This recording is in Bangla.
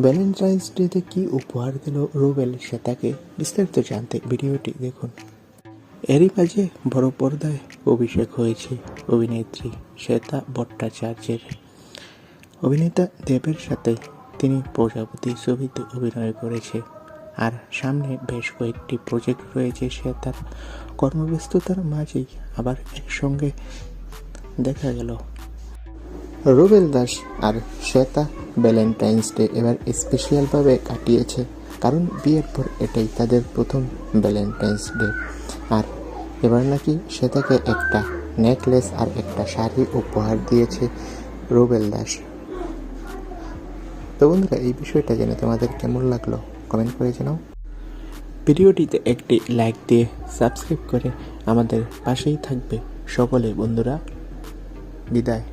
ভ্যালেন্টাইন্স ডেতে কি উপহার দিল রুবেল শ্বেতাকে বিস্তারিত জানতে ভিডিওটি দেখুন। এরই মাঝে বড় পর্দায় অভিষেক হয়েছে অভিনেত্রী শ্বেতা ভট্টাচার্যের। অভিনেতা দেবের সাথে তিনি প্রজাপতি ছবিতে অভিনয় করেছে। আর সামনে বেশ কয়েকটি প্রজেক্ট রয়েছে শ্বেতার। কর্মব্যস্ততার মাঝেই আবার একসঙ্গে দেখা গেল। রুবেল দাস আর শ্বেতা ভ্যালেন্টাইন্স ডে এবার স্পেশালভাবে কাটিয়েছে, কারণ বিয়ের পর এটাই তাদের প্রথম ভ্যালেন্টাইন্স ডে আর এবার নাকি সে তাকে একটা নেকলেস আর একটা শাড়ি উপহার দিয়েছে রুবেল দাস। তো বন্ধুরা, এই বিষয়টা জেনে তোমাদের কেমন লাগল কমেন্ট করে জানাও। ভিডিওটিতে একটি লাইক দিয়ে সাবস্ক্রাইব করে আমাদের পাশেই থাকবে সকলে বন্ধুরা। বিদায়।